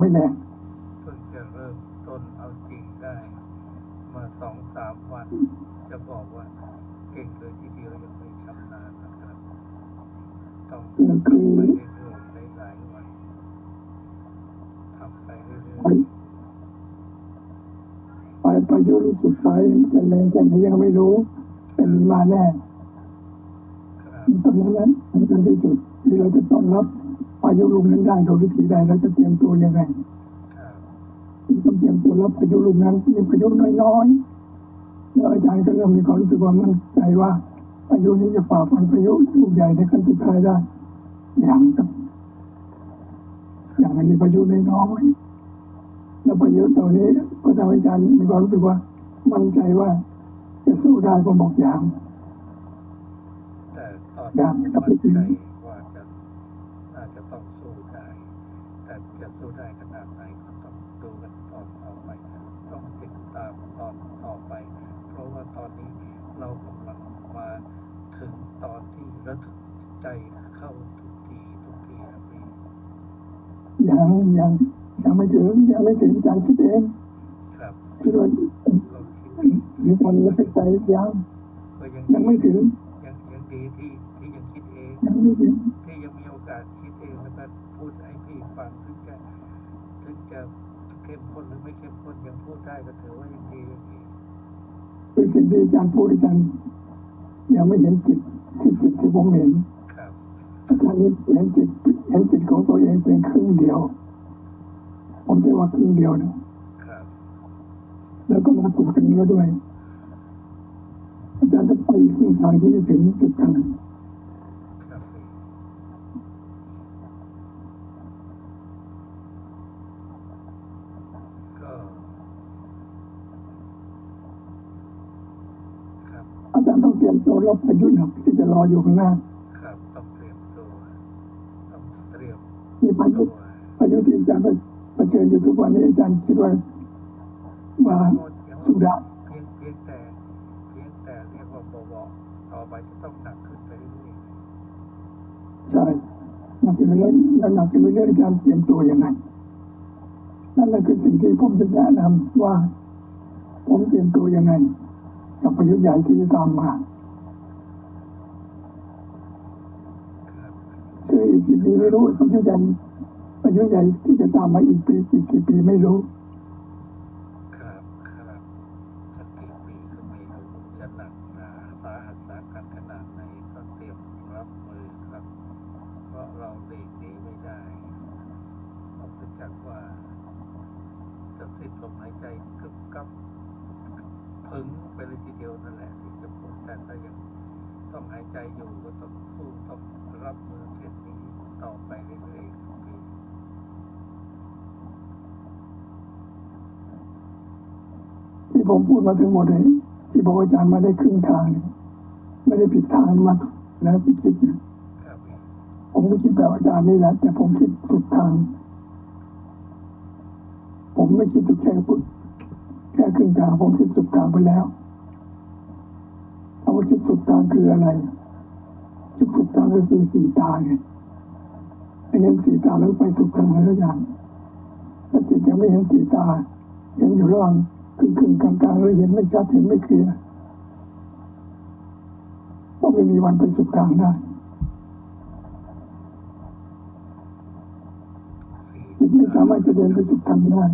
ไม่แรงเพิ่งจะเริ่มต้นเอาจริงได้ มาสองสามวัน จะบอกว่าเก่งเลยทีเดียวยังไม่ชำนาญนะครับ ต้องคือไปคือเรื่อยๆหลายๆวันทำไปเรื่ไปอยไปพายุลูกสุดท้ายจะแรงจะไหนยังไม่รู้ แต่มีมาแน่ๆครับตรงนั้นนั้นสำคัญที่สุดที่เราจะต้อนรับพา ยุลูกนั้นได้โดยวิธีใดเราจะเตรียมตัวยังไงครับต้องเตรียมตัวรับพายุลูกนั้นมีพายุน้อยๆแล้วอาจารย์ก็เริ่มมีความรู้สึกว่ามั่นใจว่าพายุนี้จะฝ่าฟันพายุลูกใหญ่ในขั้นสุดท้ายได้ อย่างกับอย่างอันนี้พายุน้อยๆแล้วพายุตัวนี้ก็ทำให้อาจารย์มีความรู้สึกว่า มั่นใจว่าจะสู้ได้ก็บอกอย่างแต่ตอนอยานี้กจะ มั่น ไปถึง ใจว่าจะน่าจะต้องสู้ได้ แต่จะ สู้ได้ขนาดไหนก็ต้องดูกันตอนต่อไปต้องติดตามตอนต่อไป เพราะว่าตอนนี้เรากำลังมาถึงตอนที่ระทึกใจเข้าทุกทีทุกทีนะพี่ยังยังยังไม่ถึงยังไม่ถึงอาจารย์คิดเองครับคิดว่าก็คิดดีมีคนจะไปใจยังก็ยังยังไม่ถึงยังยังดีที่ที่ยังคิดเองยังไม่ถึงที่ยังมีโอกาสคิดเองแล้วก็พูดให้พี่ฟังถึงจะถึงจะเข้มข้นหรือไม่เข้มข้นยังพูดได้ก็ถือว่ายังดีอย่างนี้เป็นสิ่งที่อาจารย์พูดอาจารย์ยังไม่เห็นจิตที่จิตที่ผมเห็นอาจารย์เห็นจิตเห็นจิตของตัวเองเป็นครึ่งเดียว ผมจะว่าครึ่งเดียวนะแล้วก็มาถูกถึงแล้วด้วย อาจารย์จะไปอีกครึ่งทางที่จะถึงสุดทาง ครับพี่ก็ครับ อาจารย์ต้องเตรียม ตัวรับพายุหนักที่จะรออยู่ข้างหน้าครับต้องเตรียมตัวต้องเตรียมมีพายุตัวพายุที่อาจารย์เผชิญอยู่ทุกวันนี้อาจารย์คิดว่าว่าหมดยังสุดาเพียงเพียงแต่เพียงแต่เรียกว่าเบาๆต่อไปจะต้องหนักขึ้นไปเรื่อยใช่หนักขึ้นเรื่อยๆแล้วหนักขึ้นเรื่อยๆอาจารย์เตรียมตัวยังไงนั่นแหละคือสิ่งที่ผมจะแนะนำว่า ผมเตรียมตัวยังไง กับพายุใหญ่ที่จะตามมา ๆครับ ซึ่งอีกกี่ ปีไม่รู้พายุใหญ่พายุใหญ่ที่จะตามมาอีกปีกี่กี่ปีไม่รู้ครับครับสักกี่ปีก็ไม่รู้จะหนักหนาสาหัสสากันขนาดไหนก็เตรียมรับมือครับ เพราะเราหลีกหนีไม่ได้นอกจากว่าจะสิ้นลมหายใจกึบกับพึงไปเลยทีเดียวนั่นแหละที่จะพูดแต่ถ้ายังต้องหายใจอยู่ก็ต้องสู้ต้องรับมือเช่นนี้ ต่อไปเรื่อยๆครับพี่ที่ผมพูดมาทั้งหมดเลยที่บอกอาจารย์มาได้ครึ่งทางเนี่ยไม่ได้ผิดทางมาแล้วที่คิดเนี่ยผมก็คิดแบบอาจารย์นี่แหละแต่ผมคิดสุดทาง ผมไม่คิดถึงแค่พุทแค่ครึ่งทางผมคิดสุดทางไปแล้วคำว่าคิดสุดทางคืออะไรคิดสุดทางก็คือสี่ตาไง เห็นสีตาแล้วไปสุดทางแล้วอย่างถ้าจิตยังไม่เห็นสีตา เห็นอยู่ระหว่างครึ่งครึ่งๆกลางกลางๆแล้วเห็นไม่ชัดเห็นไม่เคลียร์ก็ไม่มีวันไปสุดทางได้จิตไม่สามารถจะเดินไปสุดทางได้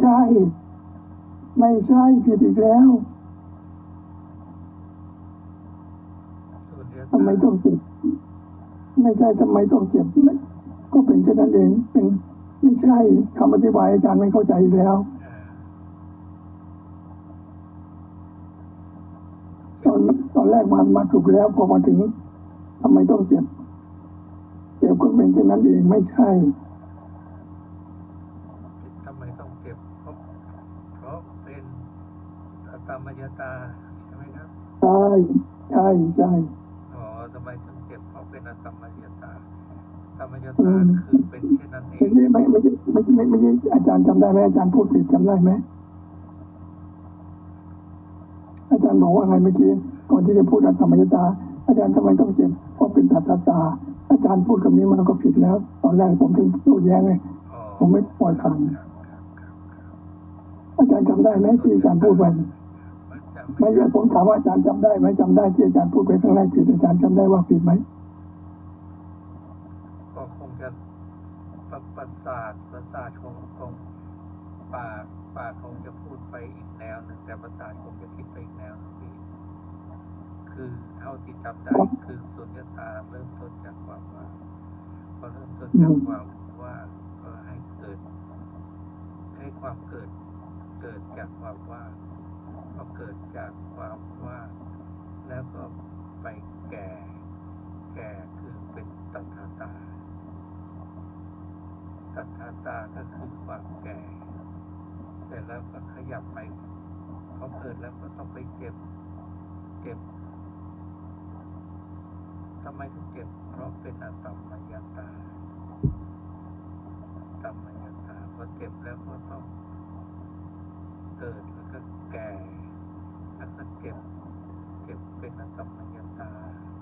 ใช่ ไม่ใช่ผิดอีกแล้วสุญญทำไมต้องเจ็บไม่ใช่ทำไมต้องเจ็บไม่ก็เป็นเช่นนั้นเองเป็นไม่ใช่คำอธิบายอาจารย์ไม่เข้าใจอีกแล้วเอ่อตอนตอนแรกมามาถูกแล้วพอมาถึงทำไมต้องเจ็บ เจ็บก็เป็นเช่นนั้นเองไม่ใช่ ทำไมต้องเจ็บ เพราะเพราะเป็น อตมยตาใช่ไหมครับ ใช่ใช่ใช่อ๋อทำไมถึงเจ็บเพราะเป็นอตมยตาอตมยอืตามคือเป็นเช่นนั้นเอไม่งไม่ไม่ไม่ไม่ไม่ไม่ใช่อาจารย์จำได้ไหมอาจารย์พูดผิดจำได้ไหมอาจารย์บอกว่าไงเมื่อกี้ก่อนที่จะพูดอัตตมยตา อาจารย์ทำไมต้องเจ็บเพราะเป็นตัตตา อาจารย์พูดคำนี้มันก็ผิดแล้ว ตอนแรกผมถึงโต้แย้งไงอ๋อผมไม่ปล่อยผ่านครับครับครับครับอาจารย์จำได้ไหมที่อาจารย์พูดไปมันจะ ไม่ไม่ใช่ผมถามว่าอาจารย์จำได้ไหมจำได้ที่อาจารย์พูดไปครั้งแรกผิดอาจารย์จำได้ว่าผิดไหมก็คงจะประประสาทประสาทคงคงปากปากคงจะพูดไปอีกแนวหนึ่งแต่ประสาทคงจะคิดไปอีกแนวหนึงพี่คือเท่าที่จำได้คือสุญญตาเริ่มต้นจากความว่างพอเริ่มต้นจากความว่างก็ให้เกิด ให้ความเกิดเกิดจากความว่าง พอเกิดจากความว่างแล้วก็ไปแก่ แก่คือเป็นตัณหาตา ตัณหาตาก็คือความแก่ เสร็จแล้วก็ขยับไปพอเกิดแล้วก็ต้องไปเจ็บ เจ็บทำไมถึงเจ็บ เพราะเป็นอตมมยตาอตมมยตาพอเจ็บแล้วก็ต้องเกิดแล้วก็แก่ แล้วก็เจ็บ เจ็บเป็นอตมมยตา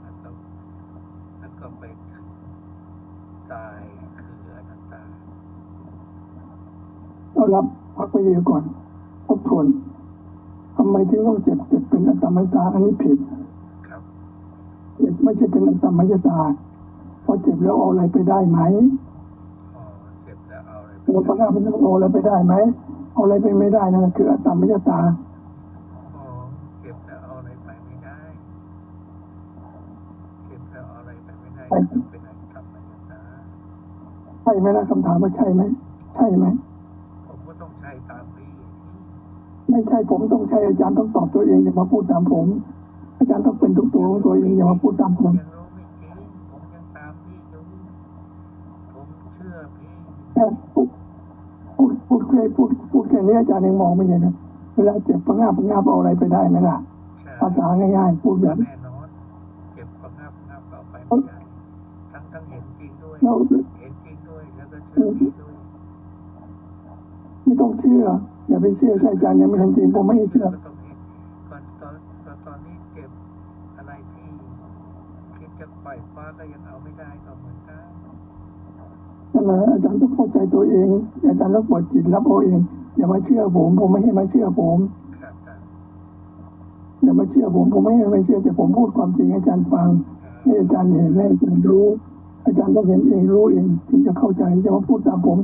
แล้วก็แล้วก็ไปถึงตายคืออนัตตา เรารับพักไปเดียวก่อนทบทวนทำไมถึงต้องเจ็บเจ็บเป็นอัตตมยตา อันนี้ผิดครับเจ็บไม่ใช่เป็นอัตตมยตาพอเจ็บแล้วเอาอะไรไปได้ไหมอ๋อเจ็บแล้วเอาอะไรไปเราพระนาเป็นเอาอะไรไปได้ไหมเอาอะไรไปไม่ได้นั่นคืออัตตมยตาอ๋อเจ็บแล้วเอาอะไรไปไม่ได้เจ็บแล้วเอาอะไรไปไม่ได้คือเป็นอตมยตาใช่ไหมล่ะคำถามว่าใช่ไหมใช่ไหมผม ไม่ใช่ผมต้องใช่อาจารย์ต้องตอบตัวเองอย่ามาพูดตามผม อาจารย์ต้องเป็นทุกตัวของตัวเองอย่ามาพูดตามผมยังรู้ไม่จริงผมยังตามพี่อยู่ผมเชื่อพี่แค่พูดพูดพูดแค่พูดพูดแค่นี้อาจารย์ยังมองไม่เห็นนะเวลาเจ็บปังงาบปังงาบเอาอะไรไปได้ไหมล่ะใช่ภาษาง่ายๆพูดแบบแน่นอนเจ็บประงับงับเอาไปไม่ได้ทั้งทั้งเห็นจริงด้วยเราเห็นจริงด้วยแล้วก็เชื่อพี่ด้วยไม่ต้องเชื่ออย่า ไปเชื่อถ้าอาจารย์ยังไม่เห็นจริงผมไม่เชื่อก็ต้องเห็นก่อนตอนตอนตอนนี้เจ็บอะไรที่คิดจะปล่อยคว้าก็ยังเอาไม่ได้ก็เหมือนกันนั่นแหละอาจารย์ต้องเข้าใจตัวเอง อาจารย์ต้องเปิดจิตรับเอาเอง อย่ามาเชื่อผม ผมไม่ให้มาเชื่อผมครับอาจารย์อย่ามาเชื่อผมผมไม่ให้มาเชื่อแต่ผมพูดความจริงให้อาจารย์ฟังครับให้อาจารย์เห็นให้อาจารย์รู้ อาจารย์ต้องเห็นเองรู้เองถึงจะเข้าใจจะมาพูดตามผม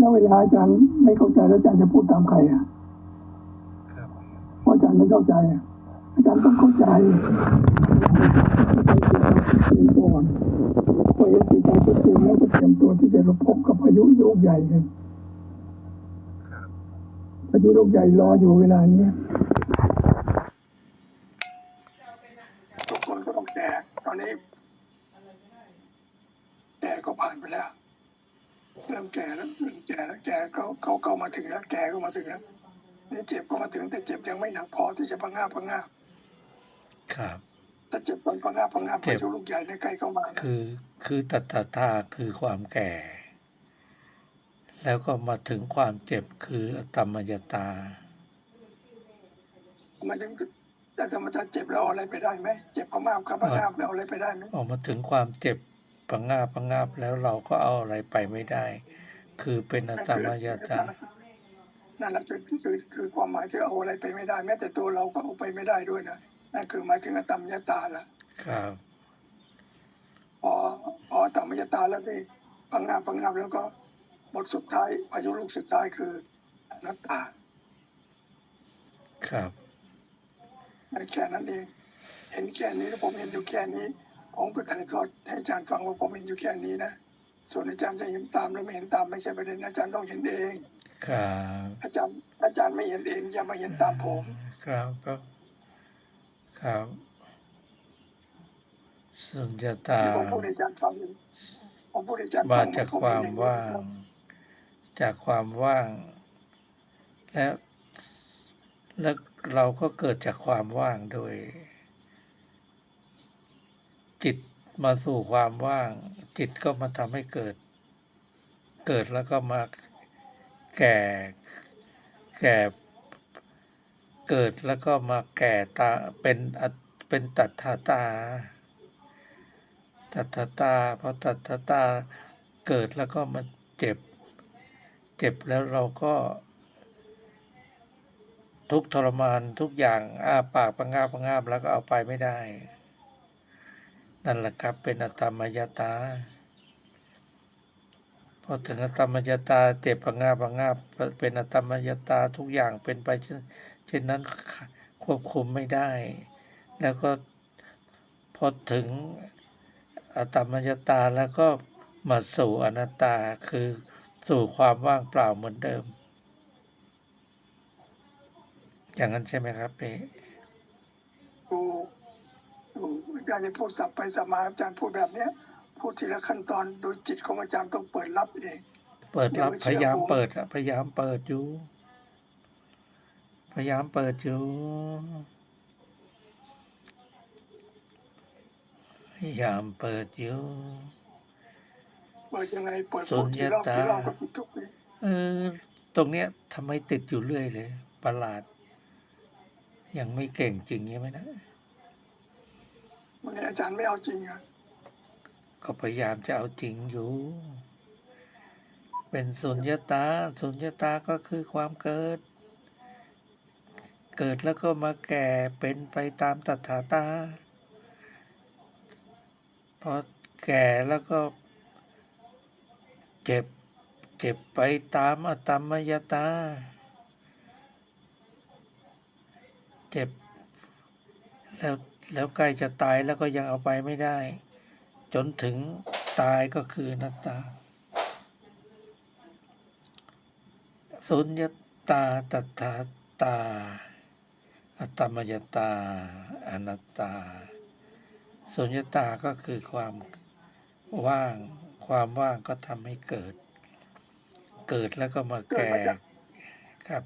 แล้วเวลาอาจารย์ไม่เข้าใจแล้วอาจารย์จะพูดตามใครอะครับเพราะอาจารย์ไม่เข้าใจอะอาจารย์ต้องเข้าใจเตรียมตัวก่อนพอเห็นสีตาชัดเจนแล้วก็เตรียมตัวที่จะรบพบกับพายุลูกใหญ่เลยครับพายุลูกใหญ่รออยู่เวลานี้ทุกคนก็ต้องแก่ตอนนี้แก่ก็ผ่านไปแล้ว เริ่มแก่แล้วเริ่มแก่แล้วแก่เขาเขาเขามาถึงแล้วแก่ก็มาถึงแล้วนี่เจ็บก็มาถึงแต่เจ็บยังไม่หนักพอที่จะพังงาบพังงาบครับถ้าเจ็บตอนพังงาบพังงาบเจ็บพายุลูกใหญ่ในยใกล้เข้ามานะคือคือตัตตาคือความแก่ แล้วก็มาถึงความเจ็บคืออตมยตา มันจึงแต่ธรรมชาติเจ็บแล้วเอาอะไรไปได้ไหมเจ็บพังงาบกับพังงาบแล้วเอาอะไรไปได้ไหมออกมาถึงความเจ็บ ปังงาบปังงาบแล้วเราก็เอาอะไรไปไม่ได้ คือเป็นอตมยตานั่นแหละคือคือคือความหมายคือเอาอะไรไปไม่ได้ แม้แต่ตัวเราก็เอาไปไม่ได้ด้วยนะนั่นคือหมายถึงอตมยตาละครับพอพออตมยตาแล้วที่พังงาบพังงาบแล้วก็บทสุดท้ายพายุลูกสุดท้ายคืออนัตตา ครับแค่นั้นเองเห็นแค่นี้แล้วผมเห็นอยู่แค่นี้ ผมไปถ่ายทอดให้อาจารย์ฟังว่าผมเห็นอยู่แค่นี้นะ ส่วนอาจารย์จะเห็นตามหรือไม่เห็นตามไม่ใช่ประเด็นอาจารย์ต้องเห็นเองครับอาจารย์อาจารย์ไม่เห็นเองอย่ามาเห็นตามผม ครับครับครับสุญญตาที่ผมพูดให้อาจารย์ฟังอยู่ผมพูดให้อาจารย์มาฟังจากผความเห็นอย่ว่าง จากความว่าง และและเราก็เกิดจากความว่างโดย จิตมาสู่ความว่าง จิตก็มาทำให้เกิด เกิดแล้วก็มาแก่แก่เกิดแล้วก็มาแก่ตาเป็นเป็นตัทธาตา ตัทธาตาพอตัทธาตาเกิดแล้วก็มาเจ็บ เจ็บแล้วเราก็ ทุกทรมานทุกอย่างอ้าปากปังงาบปังงาบแล้วก็เอาไปไม่ได้ นั่นแหละครับเป็นอตตมยตา พอถึงอตตมยตาเจ็บปังงาบปังงาบเป็นอตตมยตาทุกอย่างเป็นไปเช่นนั้นควบคุมไม่ได้ แล้วก็พอถึงอตตมยตาแล้วก็มาสู่อนัตตาคือสู่ความว่างเปล่าเหมือนเดิม อย่างนั้นใช่ไหมครับเป๊ะ อาจารย์จะพูดสับไปสับมาอาจารย์พูดแบบเนี้ย พูดทีละขั้นตอนโดยจิตของอาจารย์ต้องเปิดรับเอง เปิดรับเดี๋ยวไม่พเชื่อยายามผมเปิดอะพยายามเปิดอยู่ พยายามเปิดอยู่พยายามเปิดอยู่เปิดยังไงเปิดพูดกี่รอบสุญญตากี่รอบก็ผิดทุกทีเออตรงเนี้ยทำไมติดอยู่เรื่อยเลย ประหลาด ยังไม่เก่งจริงใช่ไหมนะ มันอาจารย์ไม่เอาจริงอะก็พยายามจะเอาจริงอยู่ เป็นสุญญตา สุญญตาก็คือความเกิด เกิดแล้วก็มาแก่เป็นไปตามตถาตา พอแก่แล้วก็เจ็บ เจ็บไปตามอตมมยตา เจ็บ แล้วแล้วใกล้จะตายแล้วก็ยังเอาไปไม่ได้ จนถึงตายก็คืออนัตตา สุญญตาตถาตา อัตตมยตา อนัตตา สุญญตาก็คือความว่าง ความว่างก็ทำให้เกิด เกิดแล้วก็มาแก่ครับ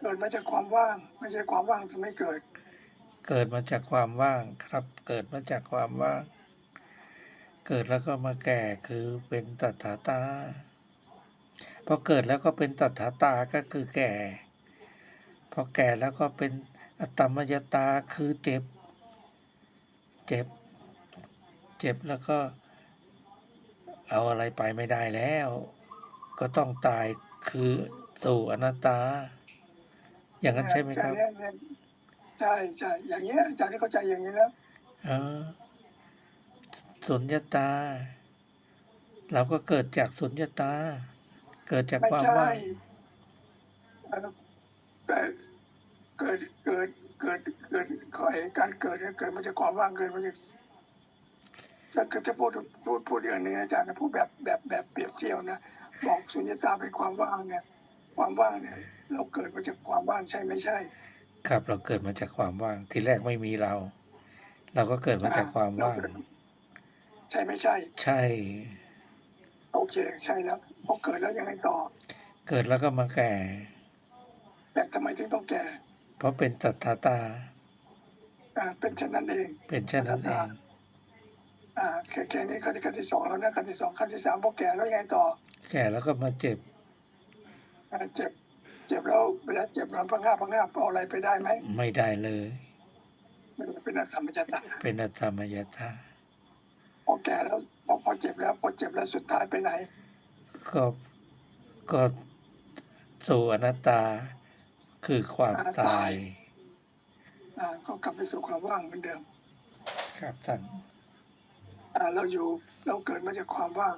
เกิดมาจากความว่าง ไม่ใช่ความว่างจะไม่เกิด เกิดมาจากความว่างครับ เกิดมาจากความว่าง เกิดแล้วก็มาแก่คือเป็นตถาตาพอเกิดแล้วก็เป็นตถาตาก็คือแก่ พอแก่แล้วก็เป็นอตตมยตาคือเจ็บ เจ็บ เจ็บแล้วก็ เอาอะไรไปไม่ได้แล้ว ก็ต้องตายคือสู่อนัตตา อย่างนั้นใช่ไหมครับ ใช่เนี่ยใช่ใช่อย่างเงี้ยอาจารย์ที่เข้าใจอย่างนี้แล้วเออสุญญตา เราก็เกิดจากสุญญตา เกิดจากไม่ความใช่ว่างเอ่อเกิดเกิดเกิดเกิดเกิดขอให้การเกิดเนี่ยเกิดมาจากความว่างเกิดมาจากจะจะจะพูดพูดพูดอย่างหนึงอาจารย์นะพูดแบบแบบแบบเปรียบเทียบนะบอกสุญญตาเป็นความว่างเนี่ย ความว่างเนี่ย เราเกิดมาจากความว่างใช่ไม่ใช่ ครับเราเกิดมาจากความว่าง ทีแรกไม่มีเรา เราก็เกิดมาจากความว่าง ใช่ไม่ใช่ ใช่ โอเค ใช่แล้วพอเกิดแล้วยังไงต่อ เกิดแล้วก็มาแก่ แต่ทำไมถึงต้องแก่ เพราะเป็นตัทธาตาอ่าเป็นเช่นนั้นเอง เป็นเช่นนั้นเองอ่าแค่แค่นี้ขั้นที่ขั้นที่สองแล้วนะขั้นที่สองขั้นที่สามพอแก่แล้วยังไงต่อ แก่แล้วก็มาเจ็บอ่าเจ็บ เจ็บแล้วเวลาเจ็บเราพังงาบพังงาบเอาอะไรไปได้ไหมไม่ได้เลยมันเป็นธรรมชาติเป็นอัตตมยตาพอแก่แล้วพอพอเจ็บแล้วพอเจ็บแล้วสุดท้ายไปไหน ก็ก็สู่อนัตตาคือความตายอ่าก็กลับไปสู่ความว่างเหมือนเดิม ครับท่านอ่าเราอยู่เราเกิดมาจากความว่าง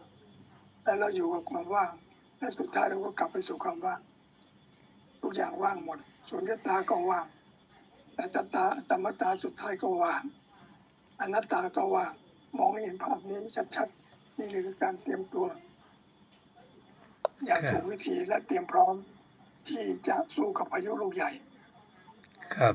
แล้วเราอยู่กับความว่าง และสุดท้ายเราก็กลับไปสู่ความว่างทุ กอย่างว่างหมดสุญญตาก็ว่างแต่ตตาธรรมตาสุดท้ายก็ว่าง อนัตตาก็ว่าง มองเห็นภาพนี้ชัดๆนี่คือการเตรียมตัว อย่างสูงวิธีและเตรียมพร้อมที่จะสู้กับพายุลูกใหญ่ ครับ